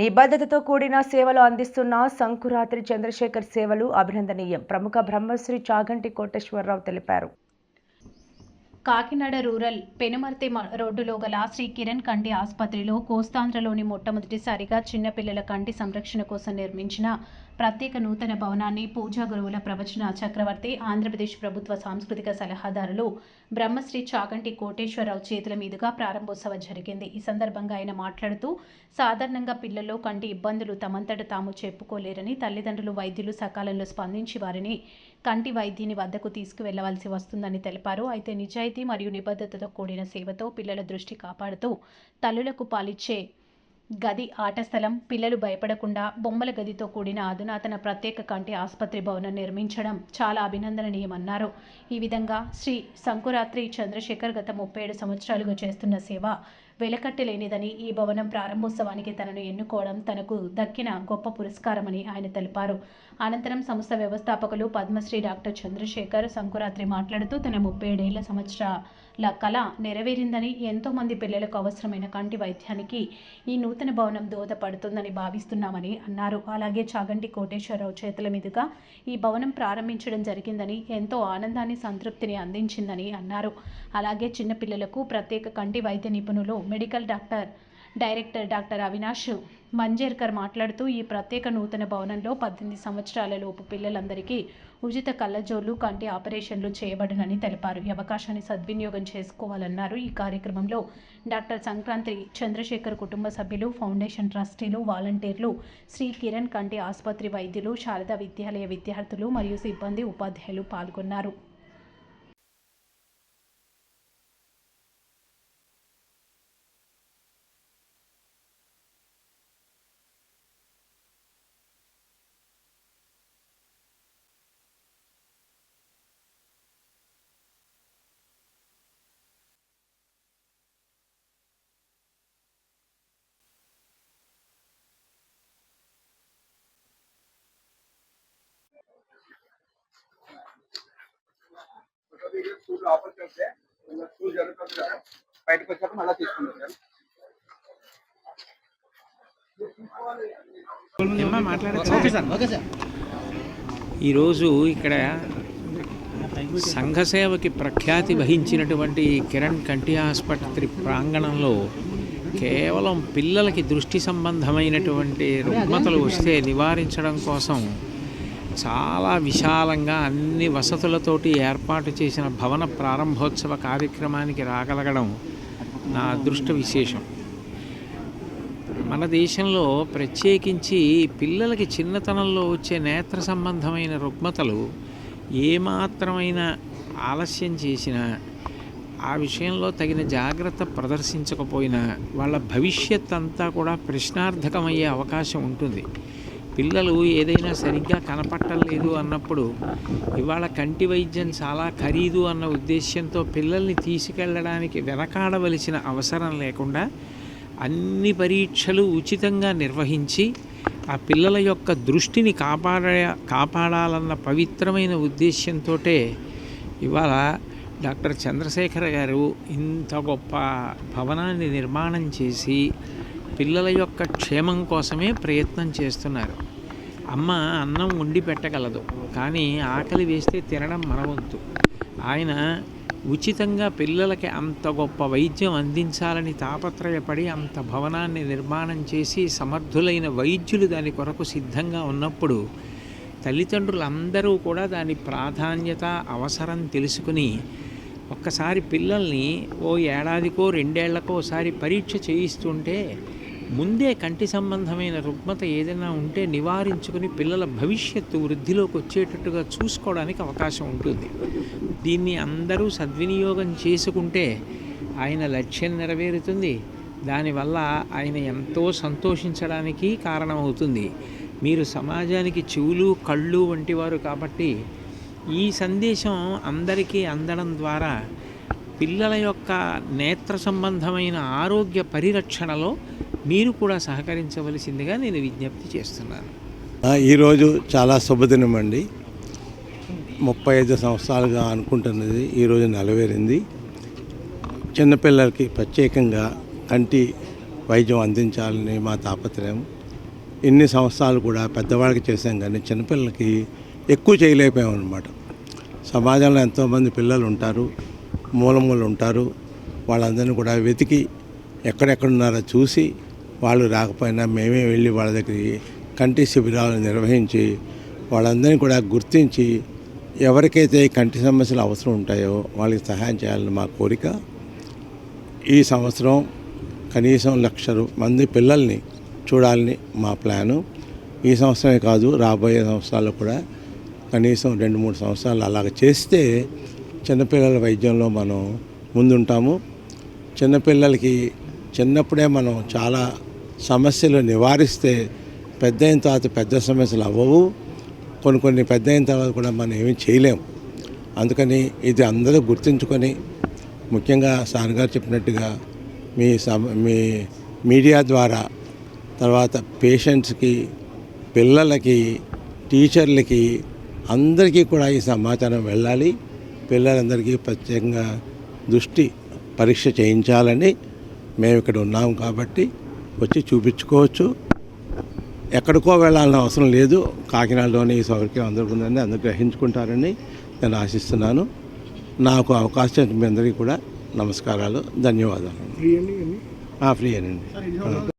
నిబద్ధతతో కూడిన సేవలు అందిస్తున్న సంకురాత్రి చంద్రశేఖర్ సేవలు అభినందనీయం. ప్రముఖ బ్రహ్మశ్రీ చాగంటి కోటేశ్వరరావు తెలిపారు. కాకినాడ రూరల్ పెనుమర్తి మ- రోడ్డులో గల శ్రీ కిరణ్ కంటి ఆసుపత్రిలో కోస్తాంధ్రలోని మొట్టమొదటిసారిగా చిన్నపిల్లల కంటి సంరక్షణ కోసం నిర్మించిన ప్రత్యేక నూతన భవనాన్ని పూజా గురువుల ప్రవచన చక్రవర్తి ఆంధ్రప్రదేశ్ ప్రభుత్వ సాంస్కృతిక సలహాదారులు బ్రహ్మశ్రీ చాగంటి కోటేశ్వరరావు చేతుల మీదుగా ప్రారంభోత్సవం జరిగింది. ఈ సందర్భంగా ఆయన మాట్లాడుతూ సాధారణంగా పిల్లల్లో కంటి ఇబ్బందులు తమంతట తాము చెప్పుకోలేరని తల్లిదండ్రులు వైద్యులు సకాలంలో స్పందించి వారిని కంటి వైద్యుని వద్దకు తీసుకువెళ్ళవలసి వస్తుందని తెలిపారు. అయితే నిజాయితీ మరియు నిబద్ధతతో కూడిన సేవతో పిల్లల దృష్టి కాపాడుతూ తల్లులకు పాలిచ్చే గది ఆట స్థలం పిల్లలు భయపడకుండా బొమ్మల గదితో కూడిన అధునాతన ప్రత్యేక కంటి ఆసుపత్రి భవనం నిర్మించడం చాలా అభినందనీయమన్నారు. ఈ విధంగా శ్రీ సంకురాత్రి చంద్రశేఖర్ గత ముప్పై ఏడు సంవత్సరాలుగా చేస్తున్న సేవ వెలకట్టలేనిదని ఈ భవనం ప్రారంభోత్సవానికి తనను ఎన్నుకోవడం తనకు దక్కిన గొప్ప పురస్కారమని ఆయన తెలిపారు. అనంతరం సంస్థ వ్యవస్థాపకులు పద్మశ్రీ డాక్టర్ చంద్రశేఖర్ సంకురాత్రి మాట్లాడుతూ తన ముప్పై ఏడేళ్ళ సంవత్సరాల కళ నెరవేరిందని ఎంతో మంది పిల్లలకు అవసరమైన కంటి వైద్యానికి ఈ నూతన భవనం దోహదపడుతుందని భావిస్తున్నామని అన్నారు. అలాగే చాగంటి కోటేశ్వరరావు చేతుల మీదుగా ఈ భవనం ప్రారంభించడం జరిగిందని ఎంతో ఆనందాన్ని సంతృప్తిని అందించిందని అన్నారు. అలాగే చిన్నపిల్లలకు ప్రత్యేక కంటి వైద్య నిపుణులు medical doctor director doctor Avinash Manjrekar మాట్లాడుతూ ఈ ప్రత్యేక నూతన భవనంలో పద్దెనిమిది సంవత్సరాల లోపు పిల్లలందరికీ ఉచిత కళ్ళజోళ్ళు కంటి ఆపరేషన్లు చేయబడనని తెలిపారు. ఈ అవకాశాన్ని సద్వినియోగం చేసుకోవాలన్నారు. ఈ కార్యక్రమంలో డాక్టర్ సంక్రాంతి చంద్రశేఖర్ కుటుంబ సభ్యులు ఫౌండేషన్ ట్రస్టీలు వాలంటీర్లు శ్రీ కిరణ్ కంటి ఆసుపత్రి వైద్యులు శారదా విద్యాలయ విద్యార్థులు మరియు సిబ్బంది ఉపాధ్యాయులు పాల్గొన్నారు. స్కూల్ స్కూల్ జరుగుతుంది కదా బయటకు వచ్చాక మళ్ళీ తీసుకుంటాం సార్. ఈరోజు ఇక్కడ సంఘసేవకి ప్రఖ్యాతి వహించినటువంటి కిరణ్ కంటి ఆసుపత్రి ప్రాంగణంలో కేవలం పిల్లలకి దృష్టి సంబంధమైనటువంటి రుగ్మతలు వస్తే నివారించడం కోసం చాలా విశాలంగా అన్ని వసతులతోటి ఏర్పాటు చేసిన భవన ప్రారంభోత్సవ కార్యక్రమానికి రాగలగడం నా అదృష్ట విశేషం. మన దేశంలో ప్రత్యేకించి పిల్లలకి చిన్నతనంలో వచ్చే నేత్ర సంబంధమైన రుగ్మతలు ఏమాత్రమైన ఆలస్యం చేసినా ఆ విషయంలో తగిన జాగ్రత్త ప్రదర్శించకపోయినా వాళ్ళ భవిష్యత్ అంతా కూడా ప్రశ్నార్థకమయ్యే అవకాశం ఉంటుంది. పిల్లలు ఏదైనా సరిగ్గా కనపట్టలేదు అన్నప్పుడు ఇవాళ కంటి వైద్యం చాలా ఖరీదు అన్న ఉద్దేశ్యంతో పిల్లల్ని తీసుకెళ్ళడానికి వెనకాడవలసిన అవసరం లేకుండా అన్ని పరీక్షలు ఉచితంగా నిర్వహించి ఆ పిల్లల యొక్క దృష్టిని కాపాడ కాపాడాలన్న పవిత్రమైన ఉద్దేశ్యంతో ఇవాళ డాక్టర్ చంద్రశేఖర్ గారు ఇంత గొప్ప భవనాన్ని నిర్మాణం చేసి పిల్లల యొక్క క్షేమం కోసమే ప్రయత్నం చేస్తున్నారు. అమ్మ అన్నం వండి పెట్టగలదు. కానీ ఆకలి వేస్తే తినడం మనవంతు ఆయన ఉచితంగా పిల్లలకి అంత గొప్ప వైద్యం అందించాలని తాపత్రయపడి అంత భవనాన్ని నిర్మాణం చేసి సమర్థులైన వైద్యులు దాని కొరకు సిద్ధంగా ఉన్నప్పుడు తల్లిదండ్రులందరూ కూడా దాని ప్రాధాన్యత అవసరం తెలుసుకుని ఒక్కసారి పిల్లల్ని ఓ ఏడాదికో రెండేళ్ళకోసారి పరీక్ష చేయిస్తుంటే ముందే కంటి సంబంధమైన రుగ్మత ఏదైనా ఉంటే నివారించుకుని పిల్లల భవిష్యత్తు వృద్ధిలోకి వచ్చేటట్టుగా చూసుకోవడానికి అవకాశం ఉంటుంది. దీన్ని అందరూ సద్వినియోగం చేసుకుంటే ఆయన లక్ష్యం నెరవేరుతుంది. దానివల్ల ఆయన ఎంతో సంతోషించడానికి కారణమవుతుంది. మీరు సమాజానికి చెవులు కళ్ళు వంటి వారు కాబట్టి ఈ సందేశం అందరికీ అందడం ద్వారా పిల్లల యొక్క నేత్ర సంబంధమైన ఆరోగ్య పరిరక్షణలో మీరు కూడా సహకరించవలసిందిగా నేను విజ్ఞప్తి చేస్తున్నాను. ఈరోజు చాలా శుభదినం అండి. ముప్పై ఐదు సంవత్సరాలుగా అనుకుంటున్నది ఈరోజు నెలవేరింది. చిన్నపిల్లలకి ప్రత్యేకంగా కంటి వైద్యం అందించాలని మా తాపత్రయం. ఇన్ని సంవత్సరాలు కూడా పెద్దవాళ్ళకి చేసాం కానీ చిన్నపిల్లలకి ఎక్కువ చేయలేకపోయాం అనమాట సమాజంలో ఎంతోమంది పిల్లలు ఉంటారు మూలమూలు ఉంటారు. వాళ్ళందరినీ కూడా వెతికి ఎక్కడెక్కడున్నారో చూసి వాళ్ళు రాకపోయినా మేమే వెళ్ళి వాళ్ళ దగ్గరికి కంటి శిబిరాలు నిర్వహించి వాళ్ళందరినీ కూడా గుర్తించి ఎవరికైతే కంటి సమస్యలు అవసరం ఉంటాయో వాళ్ళకి సహాయం చేయాలని మా కోరిక. ఈ సంవత్సరం కనీసం లక్ష మంది పిల్లల్ని చూడాలని మా ప్లాను. ఈ సంవత్సరమే కాదు రాబోయే సంవత్సరాల్లో కూడా కనీసం రెండు మూడు సంవత్సరాలు అలాగ చేస్తే చిన్నపిల్లల వైద్యంలో మనం ముందుంటాము. చిన్నపిల్లలకి చిన్నప్పుడే మనం చాలా సమస్యలు నివారిస్తే పెద్ద అయిన తర్వాత పెద్ద సమస్యలు అవ్వవు. కొన్ని కొన్ని పెద్ద అయిన తర్వాత కూడా మనం ఏమీ చేయలేము. అందుకని ఇది అందరూ గుర్తుంచుకొని ముఖ్యంగా సార్ గారు చెప్పినట్టుగా మీ సమ మీ మీడియా ద్వారా తర్వాత పేషెంట్స్కి పిల్లలకి టీచర్లకి అందరికీ కూడా ఈ సమాచారం వెళ్ళాలి. పిల్లలందరికీ ప్రత్యేకంగా దృష్టి పరీక్ష చేయించాలని మేము ఇక్కడ ఉన్నాం కాబట్టి వచ్చి చూపించుకోవచ్చు. ఎక్కడికో వెళ్ళాలని అవసరం లేదు. కాకినాడలోనే ఈ సౌకర్యం అందరికీ ఉందని అందరూ గ్రహించుకుంటారని నేను ఆశిస్తున్నాను. నాకు అవకాశం మీ అందరికీ కూడా నమస్కారాలు. ధన్యవాదాలు. ఫ్రీ అండి